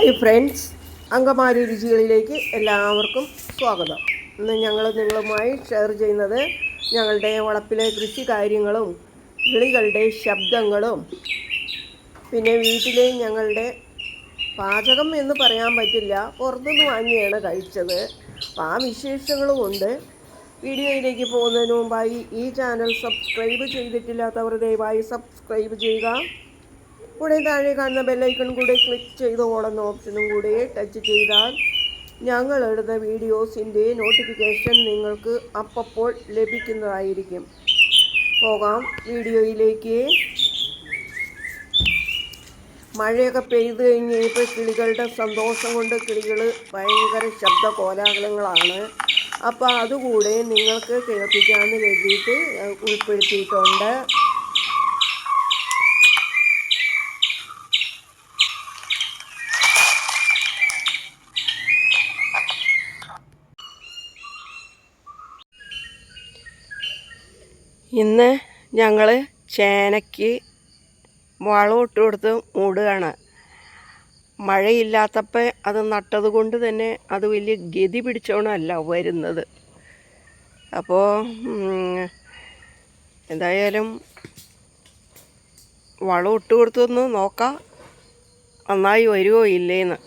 Hi friends അങ്കമാരി രുചികളിലേക്ക് എല്ലാവർക്കും സ്വാഗതം. ഇന്ന് ഞങ്ങൾ നിങ്ങളുമായി ഷെയർ ചെയ്യുന്നത് ഞങ്ങളുടെ വളപ്പിലെ കൃഷി കാര്യങ്ങളും കിളികളുടെ ശബ്ദങ്ങളും പിന്നെ വീട്ടിലെ ഞങ്ങളുടെ പാചകം എന്ന് പറയാൻ പറ്റില്ല പുറത്തുനിന്ന് വാങ്ങിയാണ് കഴിച്ചത്. അപ്പോൾ ആ വിശേഷങ്ങളും ഉണ്ട്. വീഡിയോയിലേക്ക് പോകുന്നതിന് മുമ്പായി ഈ ചാനൽ സബ്സ്ക്രൈബ് ചെയ്തിട്ടില്ലാത്തവർ ദയവായി സബ്സ്ക്രൈബ് ചെയ്യുക. കൂടെ താഴെ കാണുന്ന ബെല്ലൈക്കൺ കൂടെ ക്ലിക്ക് ചെയ്ത് ഓടുന്ന ഓപ്ഷനും കൂടെ ടച്ച് ചെയ്താൽ ഞങ്ങൾ ഇടുന്ന വീഡിയോസിന്റെ നോട്ടിഫിക്കേഷൻ നിങ്ങൾക്ക് അപ്പപ്പോൾ ലഭിക്കുന്നതായിരിക്കും. പോകാം. വീഡിയോയിലേക്ക്. മഴയൊക്കെ പെയ്ത് കഴിഞ്ഞ് ഇപ്പോൾ കിളികളുടെ സന്തോഷം കൊണ്ട് കിളികൾ ഭയങ്കര ശബ്ദ കോലാഹലങ്ങളാണ്. അപ്പോൾ അതുകൂടെ നിങ്ങൾക്ക് കേൾപ്പിക്കാമെന്ന് കരുതിയിട്ട് ഉൾപ്പെടുത്തിയിട്ടുണ്ട്. ഇന്ന് ഞങ്ങൾ ചേനയ്ക്ക് വളം ഇട്ട് കൊടുത്ത് മൂടുകയാണ്. മഴയില്ലാത്തപ്പോൾ അത് നട്ടത് കൊണ്ട് തന്നെ അത് വലിയ ഗതി പിടിച്ചോണമല്ല വരുന്നത്. അപ്പോൾ എന്തായാലും വളം ഇട്ട് കൊടുത്തൊന്ന് നോക്കാം. നന്നായി വരുമോ ഇല്ലേന്ന്.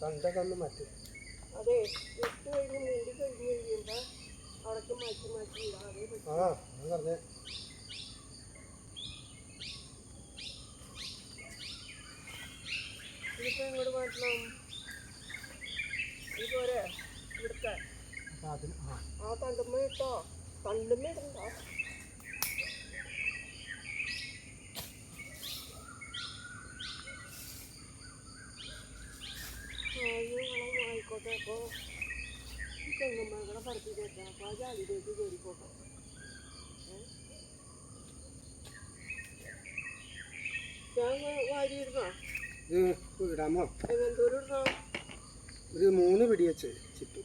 തണ്ടൊക്കെ മറ്റും. അതെ ഇട്ട് കഴിഞ്ഞ് മൂടി കഴിഞ്ഞ് കഴിയുമ്പോൾ അവിടേക്ക് മാറ്റി മാറ്റി ഇടാതെ ആ ഞാൻ പറഞ്ഞേ. ഇതിപ്പോൾ ഇങ്ങോട്ട് മാറ്റണം? ഇതുപോലെ ഇവിടുത്തെ. അപ്പം അതിന് ആ. ആ തണ്ടുമ്മ ഇട്ടോ? തണ്ടുമ്മ ഇടണ്ട ആയിക്കോട്ടെ അപ്പോൾ തെങ്ങമ്മ കൂടെ പറത്തി കേട്ടാ. അപ്പോൾ ആ ജാലിയിലേക്ക് കയറിക്കോട്ടെ ഇത് ഇടാമോ എന്തോരം ഇടണോ ഒരു മൂന്ന് പിടി വെച്ച് ചിപ്പ്.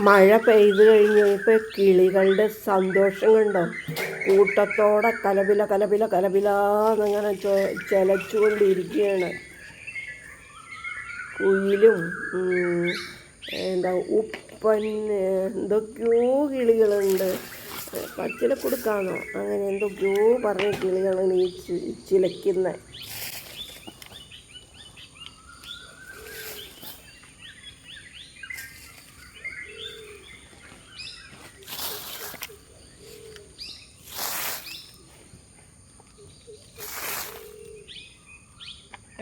മഴ പെയ്തു കഴിഞ്ഞപ്പോൾ കിളികളുടെ സന്തോഷം കണ്ടോ? കൂട്ടത്തോടെ കലപില കലപില കലപില എന്നിങ്ങനെ ചൊ- ചിലച്ചുകൊണ്ടിരിക്കുകയാണ്. കുയിലും എന്താ ഉപ്പൻ എന്തൊക്കെയോ കിളികളുണ്ട്. പച്ചില കൊടുക്കാണോ അങ്ങനെ എന്തൊക്കെയോ പറഞ്ഞ കിളികളാണ് ഈ ചിലയ്ക്കുന്നത്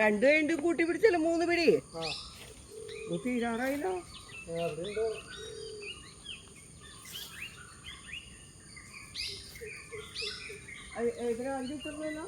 രണ്ട് കഴിഞ്ഞ് കൂട്ടി പിടിച്ചല്ലോ മൂന്ന് പിടി? തീരാറായില്ലോ. ഇതിന് വണ്ടി ഇട്ടിരുന്നല്ലോ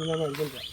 അതിന് പിന്നീടാ ഇങ്ങനെ നൽകില്ല പിന്നെ മതി.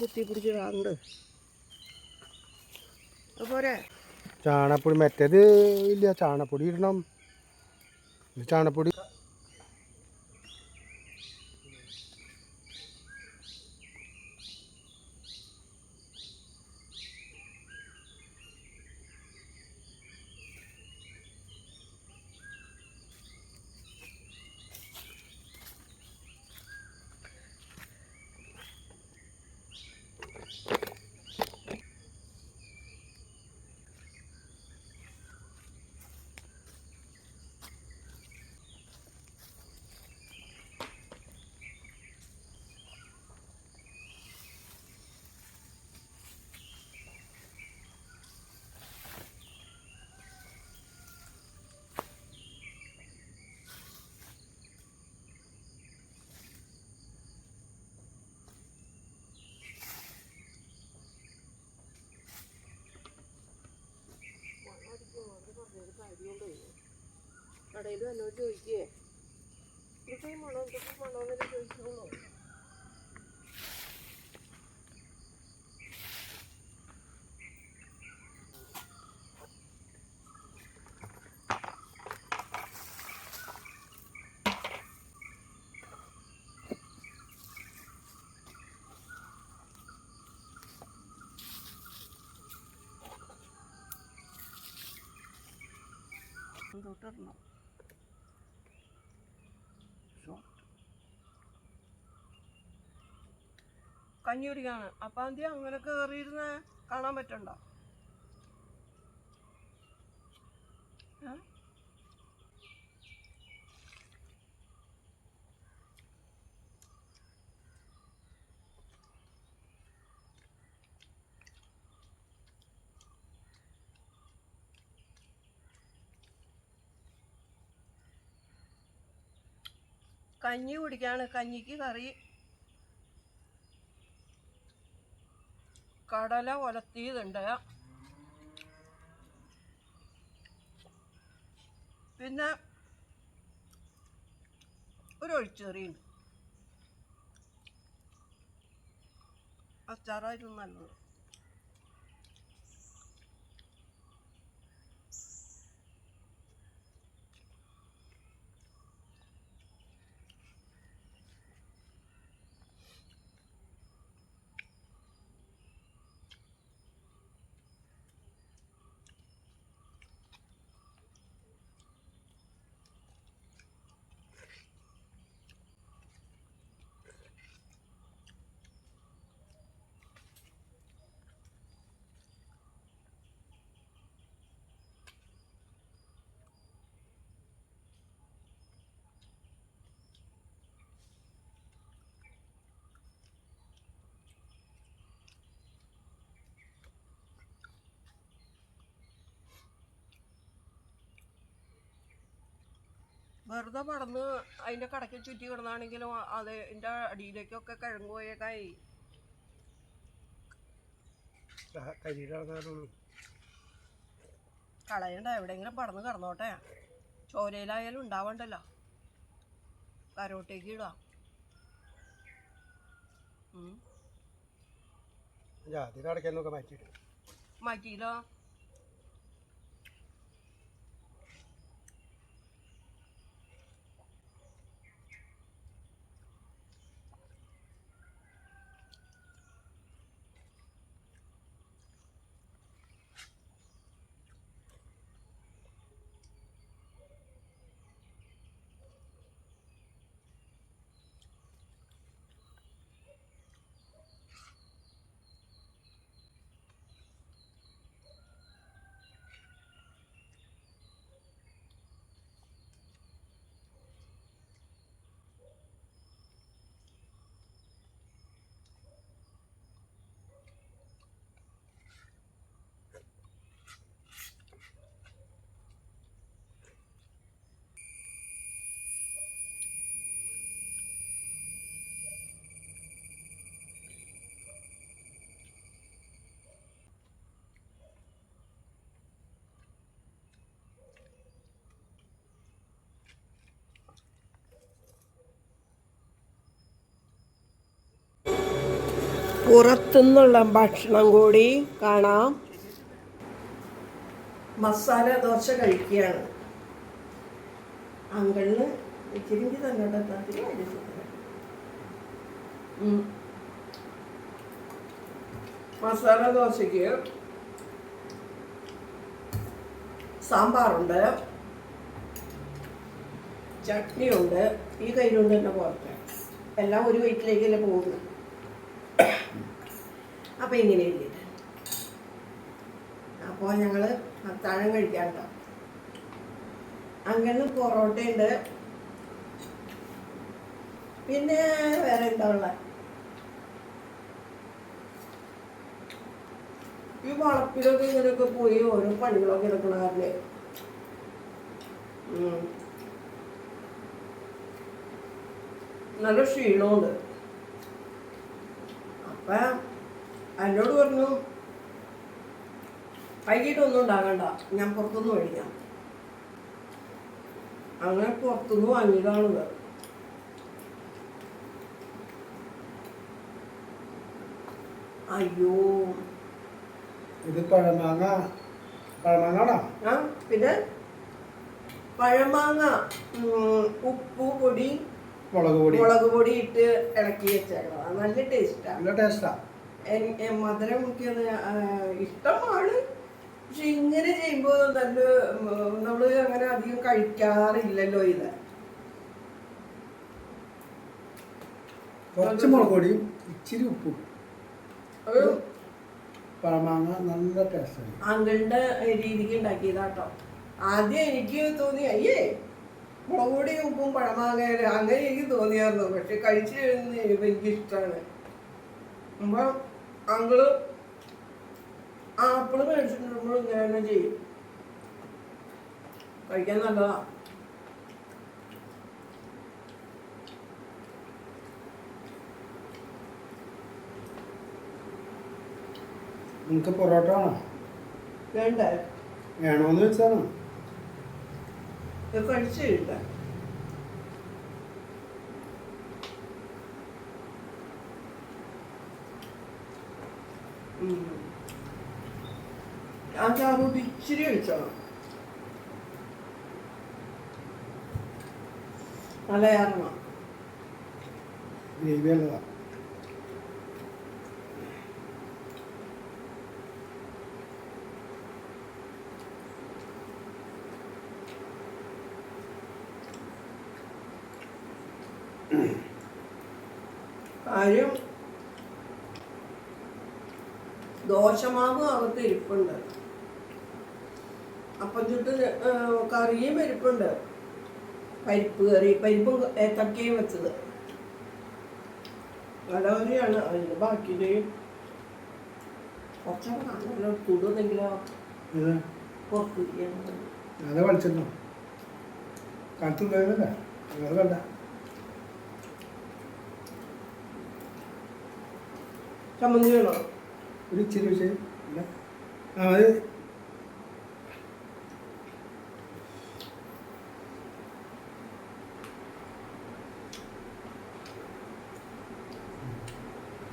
കുത്തി പിടിച്ച് പോരെ. ചാണപ്പൊടി മറ്റേത് ഇല്ല ചാണപ്പൊടി ഇടണം. ചാണപ്പൊടി ചോദിക്കേ? ഇതൊക്കെ മണോ ഇതൊക്കെ എന്നൊക്കെ ചോദിച്ചോളൂ. തൊട്ടിടണം. കഞ്ഞി കുടിക്കാണ് അപ്പം എന്തി അങ്ങനെ കയറിയിരുന്ന് കാണാൻ പറ്റണ്ട? കഞ്ഞി കുടിക്കാണ്. കഞ്ഞിക്ക് കറി കടല ഒലത്തിയതുണ്ട് പിന്നെ ഒരു ഒഴിച്ചെറിയുണ്ട്. അച്ചാറായിരുന്നു നല്ലത്. വെറുതെ പടന്ന് അതിന്റെ കടയ്ക്ക് ചുറ്റി കിടന്നാണെങ്കിലും അത് എന്റെ അടിയിലേക്കൊക്കെ കിഴങ്ങ് കരിയിലാണ് കളയണ്ട എവിടെയെങ്കിലും പടന്ന് കിടന്നോട്ടെ. ചോരയിലായാലും ഉണ്ടാവണ്ടല്ലോ. കരോട്ടേക്ക് ഇടാം മാറ്റിയില്ലോ? പുറത്തുനിന്നുള്ള ഭക്ഷണം കൂടി കാണാം. മസാല ദോശ കഴിക്കുകയാണ്. അങ്കളിന് ഇച്ചിരി തന്നെ മസാല ദോശയ്ക്ക് സാമ്പാറുണ്ട്. ചട്നിയുണ്ട്. ഈ കയ്യിലുണ്ട് തന്നെ പുറത്ത് എല്ലാം ഒരു വീട്ടിലേക്കല്ലേ പോകുന്നത്. അപ്പം ഇങ്ങനെ ഇല്ലേ അപ്പോൾ ഞങ്ങൾ അത്താഴം കഴിക്കാൻ കേട്ടോ. അങ്ങനെ പൊറോട്ടയുണ്ട് പിന്നെ വേറെ എന്താ ഉള്ളത് ഈ വളപ്പിലൊക്കെ ഇങ്ങനെയൊക്കെ പോയി ഓരോ പണികളൊക്കെ എടുക്കണ കാരണം. നല്ല ക്ഷീണമുണ്ട് അപ്പം എന്നോട് പറഞ്ഞു വൈകിട്ടൊന്നും ഉണ്ടാകണ്ട ഞാൻ പുറത്തുനിന്ന് മേടിക്കാം. അങ്ങനെ പുറത്തുനിന്ന് വാങ്ങിയതാണ് അയ്യോ. ഇത് പഴമാങ്ങ പഴമാങ്ങാണോ? ആ പിന്നെ പഴമാങ്ങ ഉപ്പ് പൊടി മുളക് പൊടി. മുളക് പൊടി ഇട്ട് ഇളക്കി വെച്ചേക്കണം. നല്ല ടേസ്റ്റാ. നല്ല ടേസ്റ്റാ. മധുരം മുക്കിയത് ഇഷ്ടമാണ്. പക്ഷെ ഇങ്ങനെ ചെയ്യുമ്പോൾ നല്ല നമ്മൾ അങ്ങനെ അധികം കഴിക്കാറില്ലല്ലോ ഇത്. കുറച്ച് മുളക് പൊടിയും ഇച്ചിരി ഉപ്പും. പഴമാങ്ങ നല്ല ടേസ്റ്റാണ് അങ്കിളിന്റെ രീതിക്ക് ഉണ്ടാക്കിയതാട്ടോ. ആദ്യം എനിക്ക് തോന്നി അയ്യേ മുളക് പൊടിയും ഉപ്പും പഴമാങ്ങ അങ്ങനെ എനിക്ക് തോന്നിയായിരുന്നു. പക്ഷെ കഴിച്ചു കഴിഞ്ഞ് എനിക്ക് ഇഷ്ടമാണ് അപ്പൊ അങ്കിൾ ആപ്പിൾ മേടിച്ചിട്ടുണ്ടെങ്കിൽ ഇങ്ങനെ തന്നെ ചെയ്യും. കഴിക്കാൻ നല്ലതാ. നിങ്ങൾക്ക് പൊറോട്ട വേണോ? വേണ്ട? വേണോന്ന് വെച്ചാണോ? ഇത് കഴിച്ചു കഴിയില്ല ആ ചാറൂട്ട് ഇച്ചിരി ഗ്രേവി നല്ലതാ കാര്യം ദോശമാവ് അവർക്ക് ഇരിപ്പുണ്ട്. അപ്പം ചുട്ട് കറിയും പരിപ്പുണ്ട്. പരിപ്പ് കറി പരിപ്പ് ഏത്തക്കയും വെച്ചത്. നല്ലവരെയാണ് അതിന് ബാക്കി കുറച്ചൊക്കെ അത് അത് ചമ്മന്തി വേണോ? ഒരു ഇച്ചിരി വിഷയം ഇല്ല. ആ അത്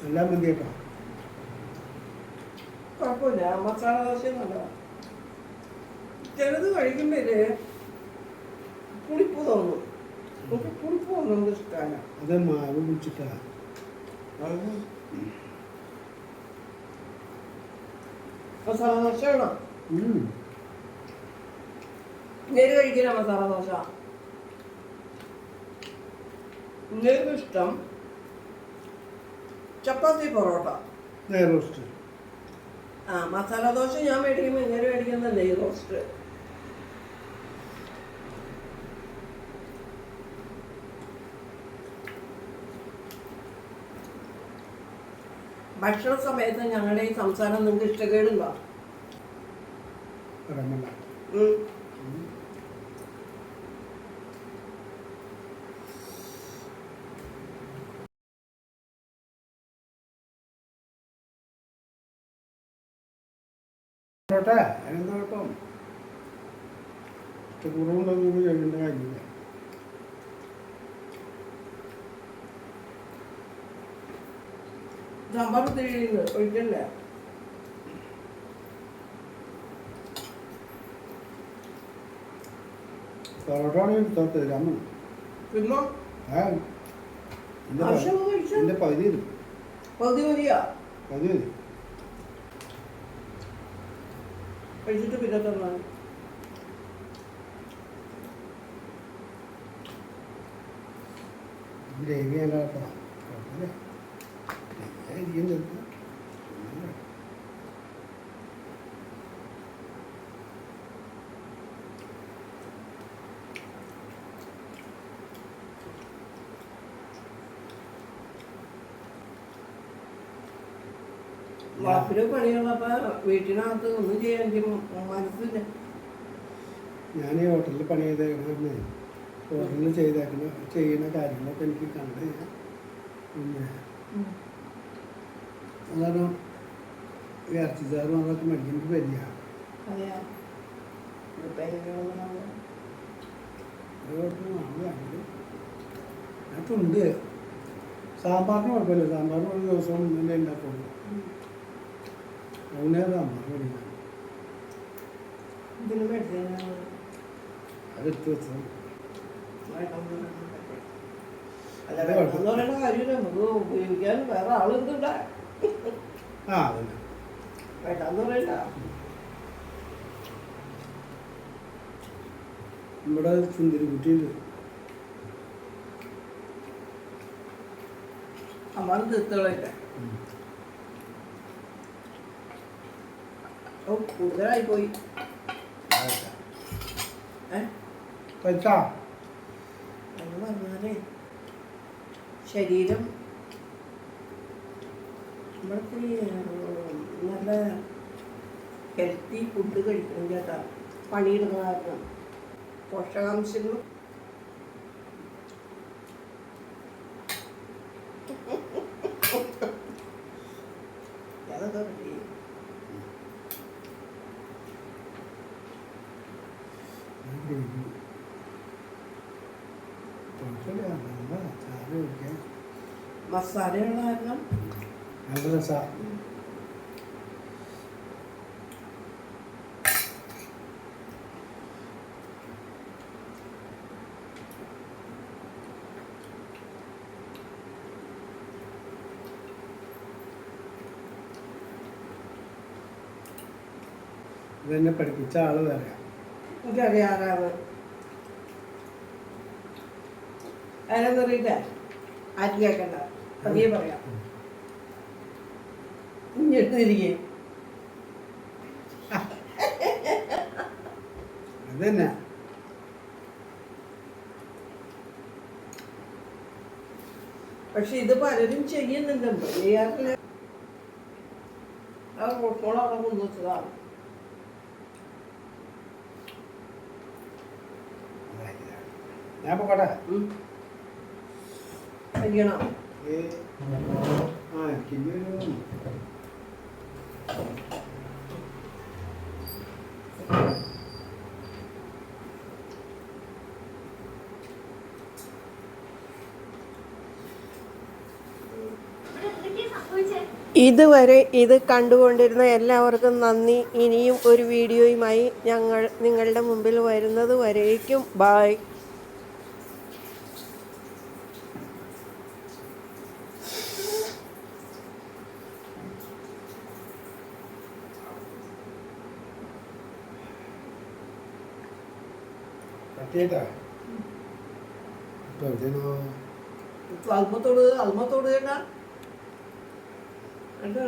എല്ലാം കുഴപ്പമില്ല മസാല നല്ലതാണ് ചിലത് കഴിക്കുമ്പോഴേ പുളിപ്പ് തോന്നും. പുളിപ്പ് തോന്നുന്നത് ഇഷ്ടമല്ല അത് മാവ് കുടിച്ചിട്ടാ. മസാല ദോശ വേണം. നേര് കഴിക്കില്ല മസാല ദോശ? ഇഷ്ടം. ചപ്പാത്തി പൊറോട്ട. നെയ് റോസ്റ്റ്. ആ മസാല ദോശ ഞാൻ മേടിക്കുമ്പോൾ ഇങ്ങനെ മേടിക്കുന്ന നെയ് റോസ്റ്റ്. ഭക്ഷണ സമയത്ത് ഞങ്ങളുടെ ഈ സംസാരം നിങ്ങൾക്ക് ഇഷ്ടക്കേടുണ്ടോ? കേട്ടെ? അതിനെന്താ കേട്ടോ ഇഷ്ടക്കുറവുണ്ടോന്നും ചെയ്യേണ്ട കാര്യമില്ല. സാമ്പാർ ഒഴിക്കല്ലേ. പൊറോട്ട ആണെങ്കിൽ എടുത്തോട്ട് രാമൻ. പിന്നോ ആ. പകുതി പകുതി മതിയാ? പകുതി തരും കഴിച്ചിട്ട് പിന്നെ തന്നാൽ ഗ്രേവി കേട്ടോ. കുഴപ്പമില്ല വാപ്പിന് പണിയുള്ളപ്പോ വീട്ടിനകത്ത് ഒന്നും ചെയ്യാൻ മനസ്സില്ല. ഞാൻ ഈ ഹോട്ടലിൽ പണി ചെയ്തേക്കണേ ഹോട്ടലിൽ ചെയ്തേക്കുന്ന ചെയ്യുന്ന കാര്യങ്ങളൊക്കെ എനിക്ക് കണ്ട് പിന്നെ അതാണ് ഇറച്ചി ചാറും അതൊക്കെ മേടിക്കുന്നത് വലിയ അതിനകത്തുണ്ട് സാമ്പാറിന് കുഴപ്പമില്ല. സാമ്പാറിന് ഒരു ദിവസം മുന്നേ ഉണ്ടാക്കുള്ളൂ. വേണമെന്ന് പറയേണ്ട കാര്യമില്ല. നമുക്ക് ഉപയോഗിക്കാൻ വേറെ ആളുണ്ട്. ആ അതന്നെ. വേണ്ടെന്ന് പറയണ്ട നമ്മുടെ സുന്ദരി കുട്ടിയുണ്ട്. അമ്മാർ ഓ കൂടുതലായി പോയി. എന്ന് പറഞ്ഞാലേ ശരീരം. നമ്മൾക്ക് നല്ല ഹെൽത്തി ഫുഡ് കഴിക്കണം ചേട്ടാ പണിയിടുന്ന കാരണം. പോഷകാംശങ്ങൾ അതൊക്കെ ready ചെയ്യും. നല്ല കാരണം രസമാണ് ഇതെന്നെ പഠിപ്പിച്ച ആൾ വേറെ എനിക്കറിയാറാണ് അതിനെന്നറിയില്ല ആരും കേൾക്കണ്ട പതിയെ പറയാം. കുഞ്ഞെടുത്തിരിക്കേ അതന്നെ. പക്ഷെ ഇത് പലരും ചെയ്യുന്നുണ്ട്. ചെയ്യാറില്ല ആ മോളെ അവിടെ കൊണ്ടുവച്ചതാണ്. ഞാൻ പോകട്ടെ? എന്തൊക്കെയാ ഇതുവരെ ഇത് കണ്ടുകൊണ്ടിരുന്ന എല്ലാവർക്കും നന്ദി. ഇനിയും ഒരു വീഡിയോയുമായി ഞങ്ങൾ നിങ്ങളുടെ മുമ്പിൽ വരുന്നത് വരേക്കും. ബായ് കട്ടിയേട്ടാ ഇപ്പൊ എവിടെയാണോ? അൽമത്തോട് അൽമത്തോട് ചേട്ടാ. എന്താ